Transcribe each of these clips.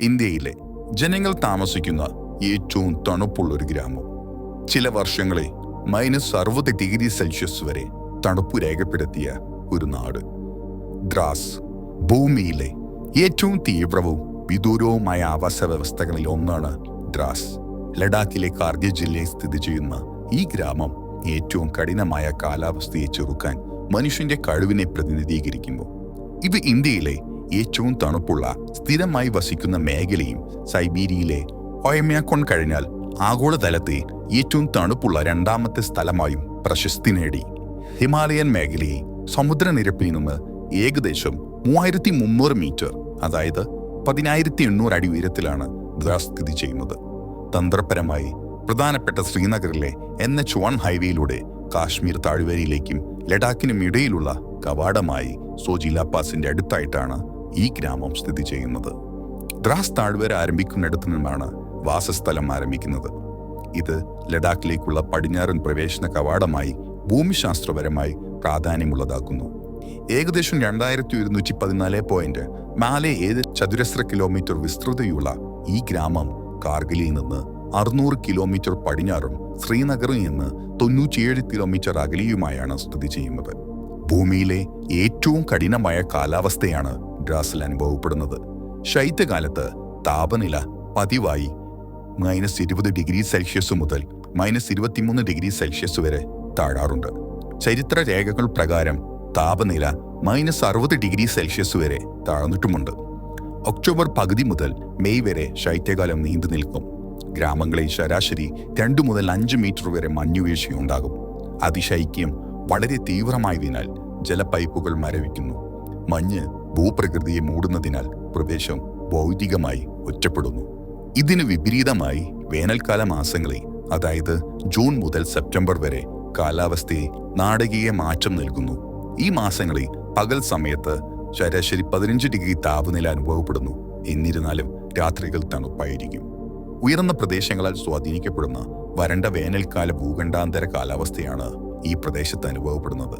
ഇന്ത്യയിലെ ജനങ്ങൾ താമസിക്കുന്ന ഏറ്റവും തണുപ്പുള്ള ഒരു ഗ്രാമം. ചില വർഷങ്ങളെ മൈനസ് അറുപത് ഡിഗ്രി സെൽഷ്യസ് വരെ തണുപ്പ് രേഖപ്പെടുത്തിയ ഒരു നാട്. ദ്രാസ് ഭൂമിയിലെ ഏറ്റവും തീവ്രവും വിദൂരവുമായ ആവാസ വ്യവസ്ഥകളിൽ ഒന്നാണ് ദ്രാസ് ലഡാക്കിലെ കാർഗിൽ ജില്ലയിൽ സ്ഥിതി ചെയ്യുന്ന ഈ ഗ്രാമം ഏറ്റവും കഠിനമായ കാലാവസ്ഥയെ ചെറുക്കാൻ മനുഷ്യന്റെ കഴിവിനെ പ്രതിനിധീകരിക്കുന്നു ഇത് ഇന്ത്യയിലെ ഏറ്റവും തണുപ്പുള്ള സ്ഥിരമായി വസിക്കുന്ന മേഖലയും സൈബീരിയയിലെ ഒയമയാക്കോൺ കഴിഞ്ഞാൽ ആഗോളതലത്തെ ഏറ്റവും തണുപ്പുള്ള രണ്ടാമത്തെ സ്ഥലമായും പ്രശസ്തി നേടി. ഹിമാലയൻ മേഖലയെ സമുദ്രനിരപ്പിൽ നിന്ന് ഏകദേശം മൂവായിരത്തി മുന്നൂറ് മീറ്റർ അതായത് പതിനായിരത്തി എണ്ണൂറ് അടി ഉയരത്തിലാണ് സ്ഥിതി ചെയ്യുന്നത്. തന്ത്രപരമായി പ്രധാനപ്പെട്ട ശ്രീനഗറിലെ എൻ എച്ച് വൺ ഹൈവേയിലൂടെ കാശ്മീർ താഴ്വരയിലേക്കും ലഡാക്കിനും ഇടയിലുള്ള കവാടമായി സോജില പാസിന്റെ അടുത്തായിട്ടാണ് ഈ ഗ്രാമം സ്ഥിതി ചെയ്യുന്നത്. ദ്രാസ് താഴ്വര ആരംഭിക്കുന്നിടത്തു നിന്നാണ് വാസസ്ഥലം ആരംഭിക്കുന്നത്. ഇത് ലഡാക്കിലേക്കുള്ള പടിഞ്ഞാറൻ പ്രവേശന കവാടമായി ഭൂമിശാസ്ത്രപരമായി പ്രാധാന്യമുള്ളതാക്കുന്നു. ഏകദേശം രണ്ടായിരത്തി ഒരുന്നൂറ്റി പതിനാല് പോയിന്റ് നാല് ഏഴ് ചതുരശ്ര കിലോമീറ്റർ വിസ്തൃതിയുള്ള ഈ ഗ്രാമം കാർഗിലിൽ നിന്ന് അറുന്നൂറ് കിലോമീറ്റർ പടിഞ്ഞാറും ശ്രീനഗറിൽ നിന്ന് തൊണ്ണൂറ്റിയേഴ് കിലോമീറ്റർ അകലെയുമായാണ് സ്ഥിതി ചെയ്യുന്നത്. ഭൂമിയിലെ ഏറ്റവും കഠിനമായ കാലാവസ്ഥയാണ് ദ്രാസിൽ അനുഭവപ്പെടുന്നത്. ശൈത്യകാലത്ത് താപനില പതിവായി മൈനസ് ഇരുപത് ഡിഗ്രി സെൽഷ്യസ് മുതൽ മൈനസ് ഇരുപത്തിമൂന്ന് ഡിഗ്രി സെൽഷ്യസ് വരെ താഴാറുണ്ട്. ചരിത്ര രേഖകൾ പ്രകാരം താപനില മൈനസ് അറുപത് ഡിഗ്രി സെൽഷ്യസ് വരെ താഴ്ന്നിട്ടുമുണ്ട്. ഒക്ടോബർ പകുതി മുതൽ മെയ് വരെ ശൈത്യകാലം നീണ്ടു നിൽക്കും. ഗ്രാമങ്ങളിൽ ശരാശരി രണ്ടു മുതൽ അഞ്ച് മീറ്റർ വരെ മഞ്ഞുവീഴ്ചയുണ്ടാകും. അതിശൈക്യം വളരെ തീവ്രമായതിനാൽ ജലപൈപ്പുകൾ മരവിക്കുന്നു. മഞ്ഞ് ഭൂപ്രകൃതിയെ മൂടുന്നതിനാൽ പ്രദേശം ഭൗതികമായി ഒറ്റപ്പെടുന്നു. ഇതിന് വിപരീതമായി വേനൽക്കാല മാസങ്ങളിൽ അതായത് ജൂൺ മുതൽ സെപ്റ്റംബർ വരെ കാലാവസ്ഥയെ നാടകീയ മാറ്റം നൽകുന്നു. ഈ മാസങ്ങളിൽ പകൽ സമയത്ത് ശരാശരി പതിനഞ്ച് ഡിഗ്രി താപനില അനുഭവപ്പെടുന്നു. എന്നിരുന്നാലും രാത്രികൾ തണുപ്പായിരിക്കും. ഉയർന്ന പ്രദേശങ്ങളാൽ സ്വാധീനിക്കപ്പെടുന്ന വരണ്ട വേനൽക്കാല ഭൂഖണ്ഡാന്തര കാലാവസ്ഥയാണ് ഈ പ്രദേശത്ത് അനുഭവപ്പെടുന്നത്.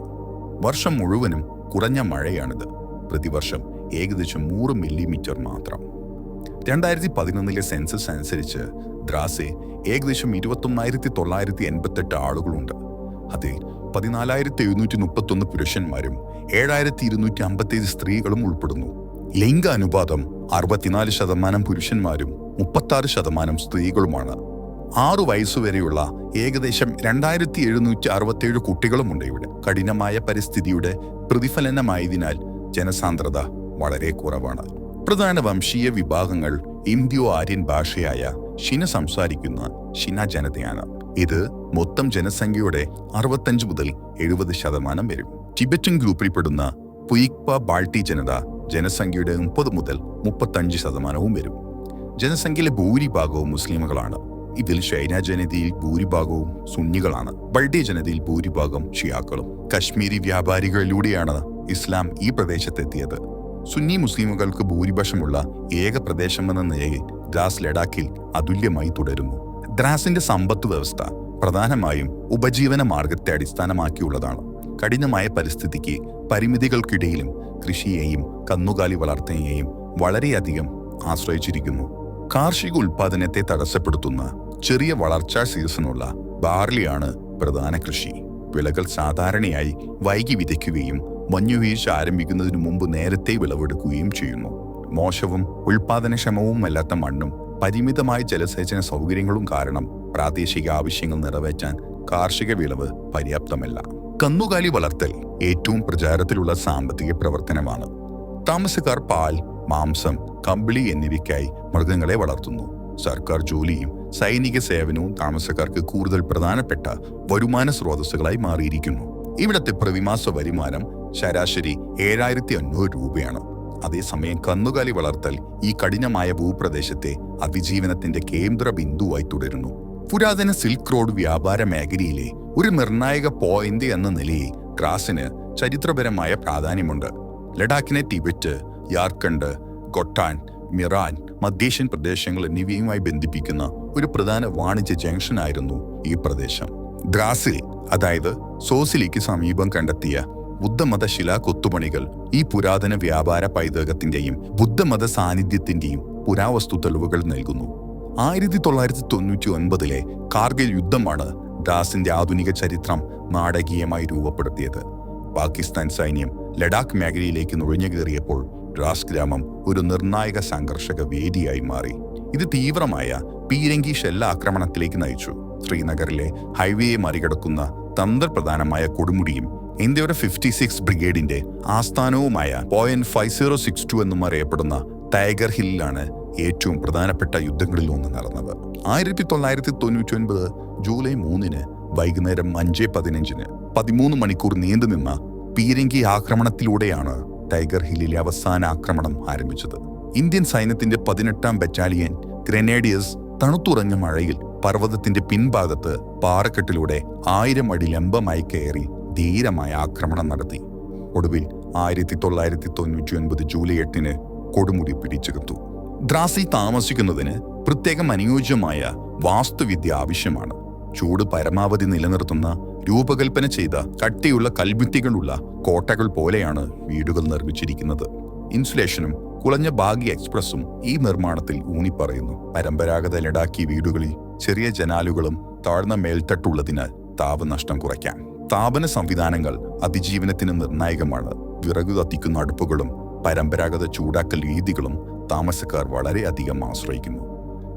വർഷം മുഴുവനും കുറഞ്ഞ മഴയാണിത്. പ്രതിവർഷം ഏകദേശം നൂറ് മില്ലിമീറ്റർ മാത്രം. രണ്ടായിരത്തി പതിനൊന്നിലെ സെൻസസ് അനുസരിച്ച് ദ്രാസെ ഏകദേശം ഇരുപത്തൊന്നായിരത്തി തൊള്ളായിരത്തി എൺപത്തെട്ട് ആളുകളുണ്ട്. അതിൽ പതിനാലായിരത്തി എഴുന്നൂറ്റി മുപ്പത്തൊന്ന് പുരുഷന്മാരും ഏഴായിരത്തി ഇരുന്നൂറ്റി അമ്പത്തേഴ് സ്ത്രീകളും ഉൾപ്പെടുന്നു. ലിംഗ അനുപാതം അറുപത്തിനാല് ശതമാനം പുരുഷന്മാരും മുപ്പത്താറ് ശതമാനം സ്ത്രീകളുമാണ്. ആറു വയസ്സുവരെയുള്ള ഏകദേശം രണ്ടായിരത്തി എഴുന്നൂറ്റി അറുപത്തേഴ് കുട്ടികളുമുണ്ട് ഇവിടെ. കഠിനമായ പരിസ്ഥിതിയുടെ പ്രതിഫലനമായതിനാൽ ജനസാന്ദ്രത വളരെ കുറവാണ്. പ്രധാന വംശീയ വിഭാഗങ്ങൾ ഇന്തോ ആര്യൻ ഭാഷയായ ഷിന സംസാരിക്കുന്ന ഷിന ജനതയാണ്. ഇത് മൊത്തം ജനസംഖ്യയുടെ അറുപത്തഞ്ച് മുതൽ എഴുപത് ശതമാനം വരും. ടിബറ്റൻ ഗ്രൂപ്പിൽപ്പെടുന്ന പുയിക്പ ബാൾട്ടി ജനത ജനസംഖ്യയുടെ മുപ്പത് മുതൽ മുപ്പത്തഞ്ച് ശതമാനവും വരും. ജനസംഖ്യയിലെ ഭൂരിഭാഗവും മുസ്ലിമുകളാണ്. ഇതിൽ ഷൈന ജനതയിൽ ഭൂരിഭാഗവും സുന്നികളാണ്. ബൾട്ടി ജനതയിൽ ഭൂരിഭാഗം ഷിയാക്കളും. കശ്മീരി വ്യാപാരികളിലൂടെയാണ് ഇസ്ലാം ഈ പ്രദേശത്തെത്തിയത്. സുന്നി മുസ്ലിമുകൾക്ക് ഭൂരിപക്ഷമുള്ള ഏക പ്രദേശമെന്ന നിലയിൽ ദ്രാസ് ലഡാക്കിൽ അതുല്യമായി തുടരുന്നു. ദ്രാസിന്റെ സമ്പത്ത് വ്യവസ്ഥ പ്രധാനമായും ഉപജീവന മാർഗത്തെ അടിസ്ഥാനമാക്കിയുള്ളതാണ്. കഠിനമായ പരിസ്ഥിതിക്ക് പരിമിതികൾക്കിടയിലും കൃഷിയെയും കന്നുകാലി വളർത്തലിനെയും വളരെയധികം ആശ്രയിച്ചിരിക്കുന്നു. കാർഷിക ഉൽപാദനത്തെ തടസ്സപ്പെടുത്തുന്ന ചെറിയ വളർച്ചാ സീസണുള്ള ബാർലിയാണ് പ്രധാന കൃഷി. വിളകൾ സാധാരണയായി വൈകി വിതയ്ക്കുകയും മഞ്ഞുവീഴ്ച ആരംഭിക്കുന്നതിന് മുമ്പ് നേരത്തെ വിളവെടുക്കുകയും ചെയ്യുന്നു. മോശവും ഉൽപാദനക്ഷമവുമല്ലാത്ത മണ്ണും പരിമിതമായ ജലസേചന സൗകര്യങ്ങളും കാരണം പ്രാദേശിക ആവശ്യങ്ങൾ നിറവേറ്റാൻ കാർഷിക വിളവ് പര്യാപ്തമല്ല. കന്നുകാലി വളർത്തൽ ഏറ്റവും പ്രചാരത്തിലുള്ള സാമ്പത്തിക പ്രവർത്തനമാണ്. താമസക്കാർ പാൽ മാംസം കമ്പിളി എന്നിവയ്ക്കായി മൃഗങ്ങളെ വളർത്തുന്നു. സർക്കാർ ജോലിയും സൈനിക സേവനവും താമസക്കാർക്ക് കൂടുതൽ പ്രധാനപ്പെട്ട വരുമാന സ്രോതസ്സുകളായി മാറിയിരിക്കുന്നു. ഇവിടത്തെ പ്രതിമാസ വരുമാനം ശരാശരി ഏഴായിരത്തി അഞ്ഞൂറ് രൂപയാണ്. അതേസമയം കന്നുകാലി വളർത്തൽ ഈ കഠിനമായ ഭൂപ്രദേശത്തെ അതിജീവനത്തിന്റെ കേന്ദ്ര ബിന്ദുവായി തുടരുന്നു. പുരാതന സിൽക്ക് റോഡ് വ്യാപാര മേഖലയിലെ ഒരു നിർണായക പോയിന്റ് എന്ന നിലയിൽ ക്രാസിന് ചരിത്രപരമായ പ്രാധാന്യമുണ്ട്. ലഡാക്കിനെ ടിബറ്റ് യാർക്കണ്ട് ഗൊട്ടാൻ മിറാൻ മധ്യേഷ്യൻ പ്രദേശങ്ങൾ എന്നിവയുമായി ബന്ധിപ്പിക്കുന്ന ഒരു പ്രധാന വാണിജ്യ ജംഗ്ഷനായിരുന്നു ഈ പ്രദേശം. ദ്രാസിൽ അതായത് സോസിലിക്ക് സമീപം കണ്ടെത്തിയ ബുദ്ധമത ശിലാ കൊത്തുപണികൾ ഈ പുരാതന വ്യാപാര പൈതൃകത്തിന്റെയും ബുദ്ധമത സാന്നിധ്യത്തിന്റെയും പുരാവസ്തു തെളിവുകൾ നൽകുന്നു. ആയിരത്തി തൊള്ളായിരത്തി തൊണ്ണൂറ്റി ഒൻപതിലെ കാർഗിൽ യുദ്ധമാണ് ദാസിന്റെ ആധുനിക ചരിത്രം നാടകീയമായി രൂപപ്പെടുത്തിയത്. പാകിസ്ഥാൻ സൈന്യം ലഡാക്ക് മേഖലയിലേക്ക് നുഴഞ്ഞു കയറിയപ്പോൾ ദ്രാസ് ഗ്രാമം ഒരു നിർണായക സംഘർഷക വേദിയായി മാറി. ഇത് തീവ്രമായ പീരങ്കി ഷെല്ല ആക്രമണത്തിലേക്ക് നയിച്ചു. ശ്രീനഗറിലെ ഹൈവേയെ മറികടക്കുന്ന തന്ത്രപ്രധാനമായ കൊടുമുടിയും ഇന്ത്യയുടെ ഫിഫ്റ്റി സിക്സ് ബ്രിഗേഡിന്റെ ആസ്ഥാനവുമായ point five zero six two എന്നും അറിയപ്പെടുന്ന ടൈഗർ ഹില്ലിലാണ് ഏറ്റവും പ്രധാനപ്പെട്ട യുദ്ധങ്ങളിൽ ഒന്ന് നടന്നത്. ആയിരത്തി തൊള്ളായിരത്തി തൊണ്ണൂറ്റി ഒൻപത് ജൂലൈ മൂന്നിന് വൈകുന്നേരം അഞ്ച് പതിനഞ്ചിന് പതിമൂന്ന് മണിക്കൂർ നീണ്ടുനിന്ന പീരങ്കി ആക്രമണത്തിലൂടെയാണ് ടൈഗർ ഹില്ലിലെ അവസാന ആക്രമണം ആരംഭിച്ചത്. ഇന്ത്യൻ സൈന്യത്തിന്റെ പതിനെട്ടാം ബറ്റാലിയൻ ഗ്രനേഡിയേഴ്സ് തണുത്തുറഞ്ഞ മഴയിൽ പർവതത്തിന്റെ പിൻഭാഗത്ത് പാറക്കെട്ടിലൂടെ ആയിരം അടി ലംബമായി കയറി ധീരമായ ആക്രമണം നടത്തി. ഒടുവിൽ ആയിരത്തി തൊള്ളായിരത്തി തൊണ്ണൂറ്റി ഒൻപത് ജൂലൈ എട്ടിന് കൊടുമുടി പിടിച്ചെടുത്തു ദ്രാസിൽ താമസിക്കുന്നതിന് പ്രത്യേകം അനുയോജ്യമായ വാസ്തുവിദ്യ ആവശ്യമാണ്. ചൂട് പരമാവധി നിലനിർത്തുന്ന രൂപകൽപ്പന ചെയ്ത കട്ടിയുള്ള കൽഭിത്തികളുള്ള കോട്ടകൾ പോലെയാണ് വീടുകൾ നിർമ്മിച്ചിരിക്കുന്നത്. ഇൻസുലേഷനും കുളഞ്ഞ ഭാഗ്യ എക്സ്പ്രസും ഈ നിർമ്മാണത്തിൽ ഊന്നിപ്പറയുന്നു. പരമ്പരാഗത ലഡാക്കി വീടുകളിൽ ചെറിയ ജനാലുകളും താഴ്ന്ന മേൽത്തട്ടുള്ളതിനാൽ താപനഷ്ടം കുറയ്ക്കാം താപന സംവിധാനങ്ങൾ അതിജീവനത്തിന് നിർണായകമാണ്. വിറകു കത്തിക്കുന്ന അടുപ്പുകളും പരമ്പരാഗത ചൂടാക്കൽ രീതികളും താമസക്കാർ വളരെയധികം ആശ്രയിക്കുന്നു.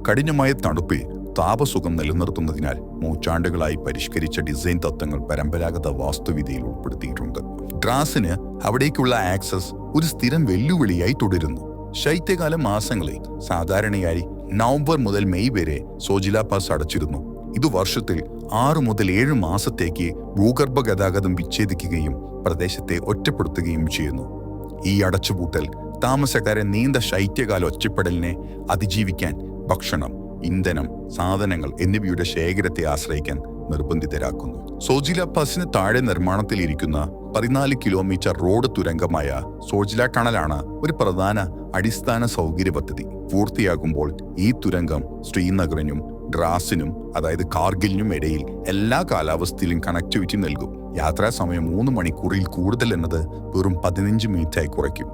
കഠിനമായ തണുപ്പിൽ താപസുഖം നിലനിർത്തുന്നതിനാൽ നൂറ്റാണ്ടുകളായി പരിഷ്കരിച്ച ഡിസൈൻ തത്വങ്ങൾ പരമ്പരാഗത വാസ്തുവിദ്യയിൽ ഉൾപ്പെടുത്തിയിട്ടുണ്ട്. ഡ്രാസിന് അവിടേക്കുള്ള ആക്സസ് ഒരു സ്ഥിരം വെല്ലുവിളിയായി തുടരുന്നു. ശൈത്യകാല മാസങ്ങളിൽ സാധാരണയായി നവംബർ മുതൽ മെയ് വരെ സോജില പാസ് അടച്ചിരുന്നു. ഇത് വർഷത്തിൽ ആറു മുതൽ ഏഴ് മാസത്തേക്ക് ഭൂഗർഭ ഗതാഗതം വിച്ഛേദിക്കുകയും പ്രദേശത്തെ ഒറ്റപ്പെടുത്തുകയും ചെയ്യുന്നു. ഈ അടച്ചുപൂട്ടൽ താമസക്കാരെ നീണ്ട ശൈത്യകാല ഒറ്റപ്പെടലിനെ അതിജീവിക്കാൻ ഭക്ഷണം ഇന്ധനം സാധനങ്ങൾ എന്നിവയുടെ ശേഖരത്തെ ആശ്രയിക്കാൻ നിർബന്ധിതരാക്കുന്നു. സോജില പാസിന് താഴെ നിർമ്മാണത്തിലിരിക്കുന്ന പതിനാല് കിലോമീറ്റർ റോഡ് തുരങ്കമായ സോജില ടണലാണ് ഒരു പ്രധാന അടിസ്ഥാന സൗകര്യ പദ്ധതി. പൂർത്തിയാകുമ്പോൾ ഈ തുരങ്കം ശ്രീനഗറിനും ഡ്രാസിനും അതായത് കാർഗിലിനും ഇടയിൽ എല്ലാ കാലാവസ്ഥയിലും കണക്ടിവിറ്റി നൽകും. യാത്രാ സമയം മൂന്ന് മണിക്കൂറിൽ കൂടുതൽ എന്നത് വെറും പതിനഞ്ച് മിനിറ്റായി കുറയ്ക്കും.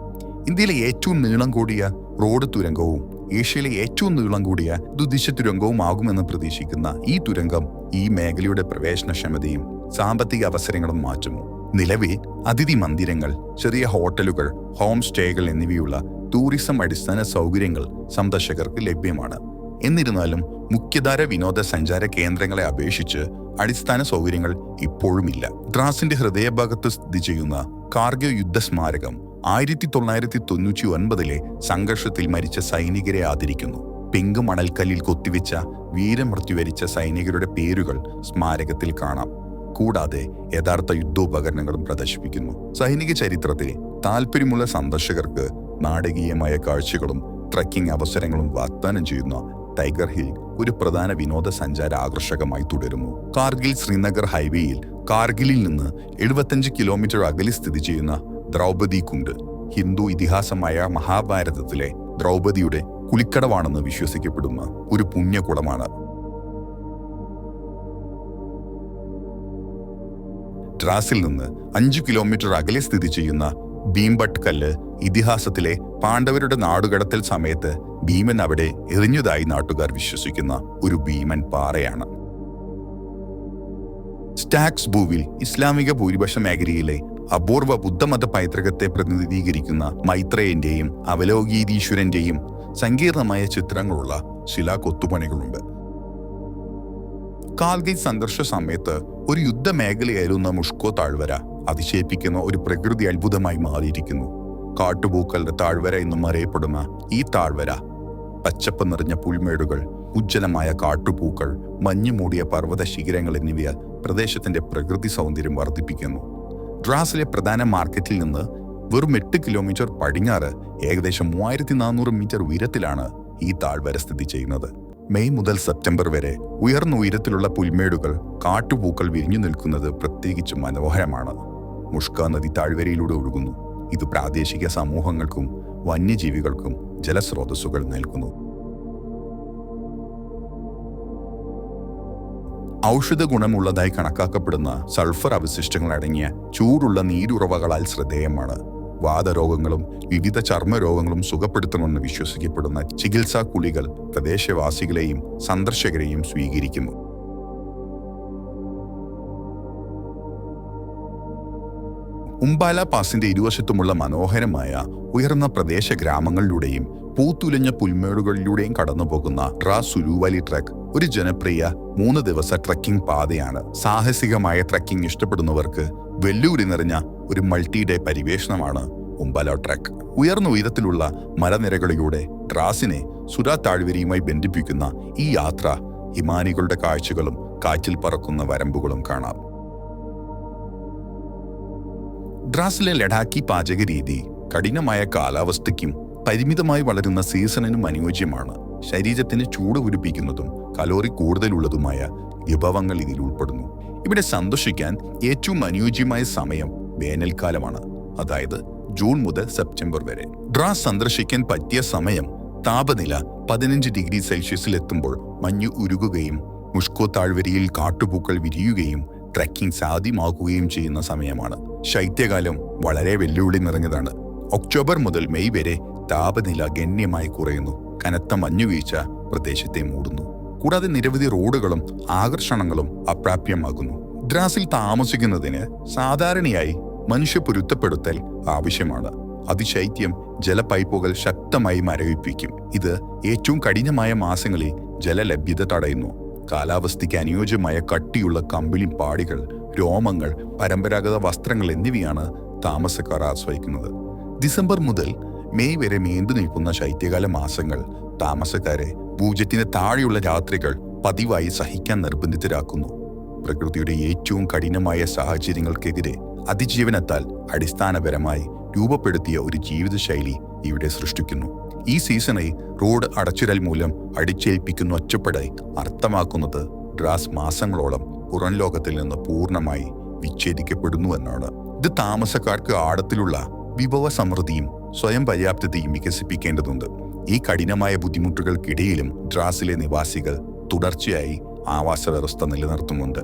ഇന്ത്യയിലെ ഏറ്റവും നീളം കൂടിയ റോഡ് തുരങ്കവും ഏഷ്യയിലെ ഏറ്റവും നീളം കൂടിയ ദുദിശ തുരങ്കവും ആകുമെന്ന് പ്രതീക്ഷിക്കുന്ന ഈ തുരങ്കം ഈ മേഖലയുടെ പ്രവേശനക്ഷമതയും സാമ്പത്തിക അവസരങ്ങളും മാറ്റുന്നു. നിലവിൽ അതിഥി മന്ദിരങ്ങൾ ചെറിയ ഹോട്ടലുകൾ ഹോം സ്റ്റേകൾ എന്നിവയുള്ള ടൂറിസം അടിസ്ഥാന സൗകര്യങ്ങൾ സന്ദർശകർക്ക് ലഭ്യമാണ്. എന്നിരുന്നാലും മുഖ്യധാര വിനോദസഞ്ചാര കേന്ദ്രങ്ങളെ അപേക്ഷിച്ച് അടിസ്ഥാന സൗകര്യങ്ങൾ ഇപ്പോഴുമില്ല. ദ്രാസിന്റെ ഹൃദയഭാഗത്ത് സ്ഥിതി ചെയ്യുന്ന കാർഗിൽ യുദ്ധസ്മാരകം ആയിരത്തി തൊള്ളായിരത്തി തൊണ്ണൂറ്റി ഒൻപതിലെ സംഘർഷത്തിൽ മരിച്ച സൈനികരെ ആദരിക്കുന്നു. പിങ്ക് മണൽക്കല്ലിൽ കൊത്തിവെച്ച വീരമൃത്യു വരിച്ച സൈനികരുടെ പേരുകൾ സ്മാരകത്തിൽ കാണാം. കൂടാതെ യഥാർത്ഥ യുദ്ധോപകരണങ്ങളും പ്രദർശിപ്പിക്കുന്നു. സൈനിക ചരിത്രത്തിൽ താല്പര്യമുള്ള സന്ദർശകർക്ക് നാടകീയമായ കാഴ്ചകളും ട്രക്കിംഗ് അവസരങ്ങളും വാഗ്ദാനം ചെയ്യുന്ന ടൈഗർ ഹിൽ ഒരു പ്രധാന വിനോദസഞ്ചാര ആകർഷകമായി തുടരുന്നു. കാർഗിൽ ശ്രീനഗർ ഹൈവേയിൽ കാർഗിലിൽ നിന്ന് എഴുപത്തഞ്ച് കിലോമീറ്റർ അകലെ സ്ഥിതി ചെയ്യുന്ന ദ്രൗപദി കുണ്ട് ഹിന്ദു ഇതിഹാസമായ മഹാഭാരതത്തിലെ ദ്രൗപദിയുടെ കുളിക്കടവാണെന്ന് വിശ്വസിക്കപ്പെടുന്ന ഒരു പുണ്യകുളമാണ്. ഡ്രാസിൽ നിന്ന് അഞ്ച് കിലോമീറ്റർ അകലെ സ്ഥിതി ചെയ്യുന്ന ഭീംബട്ട് കല്ല് ഇതിഹാസത്തിലെ പാണ്ഡവരുടെ നാടുകടത്തൽ സമയത്ത് ഭീമൻ അവിടെ എറിഞ്ഞതായി നാട്ടുകാർ വിശ്വസിക്കുന്ന ഒരു ഭീമൻ പാറയാണ്. സ്റ്റാക്സ് ഭൂവിൽ ഇസ്ലാമിക ഭൂരിപക്ഷ മേഖലയിലെ അപൂർവ ബുദ്ധമത പൈതൃകത്തെ പ്രതിനിധീകരിക്കുന്ന മൈത്രേയന്റെയും അവലോകീതീശ്വരന്റെയും സങ്കീർണമായ ചിത്രങ്ങളുള്ള ശിലാകൊത്തുപണികളുണ്ട് കാൽഗൈ സംഘർഷ സമയത്ത് ഒരു യുദ്ധമേഖലയായിരുന്ന മുഷ്കോ താഴ്വര അതിശയിപ്പിക്കുന്ന ഒരു പ്രകൃതി അത്ഭുതമായി മാറിയിരിക്കുന്നു. കാട്ടുപൂക്കളുടെ താഴ്വര എന്നും അറിയപ്പെടുന്ന ഈ താഴ്വര പച്ചപ്പ് നിറഞ്ഞ പുൽമേടുകൾ ഉജ്ജ്വലമായ കാട്ടുപൂക്കൾ മഞ്ഞു മൂടിയ പർവത ശിഖരങ്ങൾ എന്നിവ പ്രദേശത്തിന്റെ പ്രകൃതി സൗന്ദര്യം വർദ്ധിപ്പിക്കുന്നു. ഡ്രാസിലെ പ്രധാന മാർക്കറ്റിൽ നിന്ന് വെറും എട്ട് കിലോമീറ്റർ പടിഞ്ഞാറ് ഏകദേശം മൂവായിരത്തി നാനൂറ് മീറ്റർ ഉയരത്തിലാണ് ഈ താഴ്വര സ്ഥിതി ചെയ്യുന്നത്. മെയ് മുതൽ സെപ്റ്റംബർ വരെ ഉയർന്ന ഉയരത്തിലുള്ള പുൽമേടുകൾ കാട്ടുപൂക്കൾ വിരിഞ്ഞു നിൽക്കുന്നത് പ്രത്യേകിച്ച് മനോഹരമാണ്. മുഷ്ക നദി താഴ്വരയിലൂടെ ഒഴുകുന്നു. ഇത് പ്രാദേശിക സമൂഹങ്ങൾക്കും വന്യജീവികൾക്കും ജലസ്രോതസ്സുകൾ നൽകുന്നു. ഔഷധ ഗുണമുള്ളതായി കണക്കാക്കപ്പെടുന്ന സൾഫർ അവശിഷ്ടങ്ങൾ അടങ്ങിയ ചൂടുള്ള നീരുറവകളാൽ ശ്രദ്ധേയമാണ്. വാദരോഗങ്ങളും വിവിധ ചർമ്മരോഗങ്ങളും സുഖപ്പെടുത്തണമെന്ന് വിശ്വസിക്കപ്പെടുന്ന ചികിത്സാ കുളികൾ പ്രദേശവാസികളെയും സന്ദർശകരെയും സ്വീകരിക്കുന്നു. ഉംബാല പാസിന്റെ ഇരുവശത്തുമുള്ള മനോഹരമായ ഉയർന്ന പ്രദേശ ഗ്രാമങ്ങളിലൂടെയും പൂത്തുലഞ്ഞ പുൽമേടുകളിലൂടെയും കടന്നുപോകുന്ന ട്രാ സുലുവാലി ട്രക്ക് ഒരു ജനപ്രിയ മൂന്ന് ദിവസ ട്രക്കിംഗ് പാതയാണ്. സാഹസികമായ ട്രക്കിംഗ് ഇഷ്ടപ്പെടുന്നവർക്ക് വെല്ലുവിളി നിറഞ്ഞ ഒരു മൾട്ടി ഡേ പരിവേഷണമാണ് ഉംബല ട്രക്ക്. ഉയർന്ന ഉയരത്തിലുള്ള മലനിരകളിലൂടെ ട്രാസിനെ സുരാ താഴ്വരയുമായി ബന്ധിപ്പിക്കുന്ന ഈ യാത്ര ഹിമാനികളുടെ കാഴ്ചകളും കാറ്റിൽ പറക്കുന്ന വരമ്പുകളും കാണാം. ദ്രാസിലെ ലഡാക്കി പാചക രീതി കഠിനമായ കാലാവസ്ഥയ്ക്കും പരിമിതമായി വളരുന്ന സീസണിനും അനുയോജ്യമാണ്. ശരീരത്തിന് ചൂട് ഉരുപ്പിക്കുന്നതും കലോറി കൂടുതലുള്ളതുമായ വിഭവങ്ങൾ ഇതിൽ ഉൾപ്പെടുന്നു. ഇവിടെ സന്തോഷിക്കാൻ ഏറ്റവും അനുയോജ്യമായ സമയം വേനൽക്കാലമാണ്. അതായത് ജൂൺ മുതൽ സെപ്റ്റംബർ വരെ. ഡ്രാസ് സന്ദർശിക്കാൻ പറ്റിയ സമയം താപനില പതിനഞ്ച് ഡിഗ്രി സെൽഷ്യസിൽ എത്തുമ്പോൾ മഞ്ഞ് ഉരുകുകയും മുഷ്കോ താഴ്വരയിൽ കാട്ടുപൂക്കൾ വിരിയുകയും ട്രക്കിംഗ് സാധ്യമാക്കുകയും ചെയ്യുന്ന സമയമാണ്. ശൈത്യകാലം വളരെ വെല്ലുവിളി നിറഞ്ഞതാണ്. ഒക്ടോബർ മുതൽ മെയ് വരെ താപനില ഗണ്യമായി കുറയുന്നു. കനത്ത മഞ്ഞുവീഴ്ച പ്രദേശത്തെ മൂടുന്നു. കൂടാതെ നിരവധി റോഡുകളും ആകർഷണങ്ങളും അപ്രാപ്യമാകുന്നു. ദ്രാസിൽ താമസിക്കുന്നതിന് സാധാരണയായി മനുഷ്യ പൊരുത്തപ്പെടുത്തൽ ആവശ്യമാണ്. അതിശൈത്യം ജലപൈപ്പുകൾ ശക്തമായി മരവിപ്പിക്കും. ഇത് ഏറ്റവും കഠിനമായ മാസങ്ങളിൽ ജലലഭ്യത തടയുന്നു. കാലാവസ്ഥയ്ക്ക് അനുയോജ്യമായ കട്ടിയുള്ള കമ്പിളി പാടികൾ രോമങ്ങൾ പരമ്പരാഗത വസ്ത്രങ്ങൾ എന്നിവയാണ് താമസക്കാർ ആശ്രയിക്കുന്നത്. ഡിസംബർ മുതൽ മെയ് വരെ നീണ്ടു നിൽക്കുന്ന ശൈത്യകാല മാസങ്ങൾ താമസക്കാരെ പൂജ്യത്തിന് താഴെയുള്ള രാത്രികൾ പതിവായി സഹിക്കാൻ നിർബന്ധിതരാക്കുന്നു. പ്രകൃതിയുടെ ഏറ്റവും കഠിനമായ സാഹചര്യങ്ങൾക്കെതിരെ അതിജീവനത്താൽ അടിസ്ഥാനപരമായി രൂപപ്പെടുത്തിയ ഒരു ജീവിതശൈലി ഇവിടെ സൃഷ്ടിക്കുന്നു. ഈ സീസണിൽ റോഡ് അടച്ചിടൽ മൂലം അടിച്ചേൽപ്പിക്കുന്ന ഒച്ചപ്പെടെ അർത്ഥമാക്കുന്നത് ഡ്രാസ് മാസങ്ങളോളം പുറം ലോകത്തിൽ നിന്ന് പൂർണമായി വിച്ഛേദിക്കപ്പെടുന്നു എന്നാണ്. ഇത് താമസക്കാർക്ക് ആഴത്തിലുള്ള വിഭവ സമൃദ്ധിയും സ്വയം പര്യാപ്തതയും വികസിപ്പിക്കേണ്ടതുണ്ട്. ഈ കഠിനമായ ബുദ്ധിമുട്ടുകൾക്കിടയിലും ഡ്രാസിലെ നിവാസികൾ തുടർച്ചയായി ആവാസ വ്യവസ്ഥ നിലനിർത്തുന്നുണ്ട്.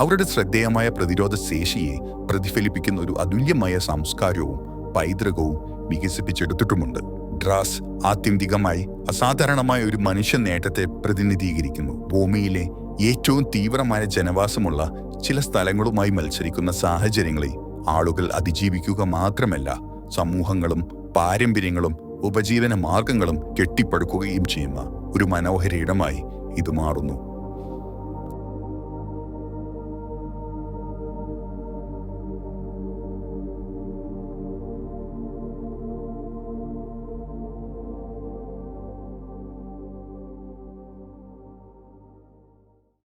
അവരുടെ ശ്രദ്ധേയമായ പ്രതിരോധ ശേഷിയെ പ്രതിഫലിപ്പിക്കുന്ന ഒരു അതുല്യമായ സംസ്കാരവും പൈതൃകവും വികസിപ്പിച്ചെടുത്തിട്ടുമുണ്ട്. ഡ്രാസ് ആത്യന്തികമായി അസാധാരണമായ ഒരു മനുഷ്യ നേട്ടത്തെ പ്രതിനിധീകരിക്കുന്നു. ഭൂമിയിലെ ഏറ്റവും തീവ്രമായ ജനവാസമുള്ള ചില സ്ഥലങ്ങളുമായി മത്സരിക്കുന്ന സാഹചര്യങ്ങളെ ആളുകൾ അതിജീവിക്കുക മാത്രമല്ല സമൂഹങ്ങളും പാരമ്പര്യങ്ങളും ഉപജീവന മാർഗങ്ങളും കെട്ടിപ്പടുക്കുകയും ചെയ്യുന്ന ഒരു മനോഹര ഇടമായി ഇത് മാറുന്നു.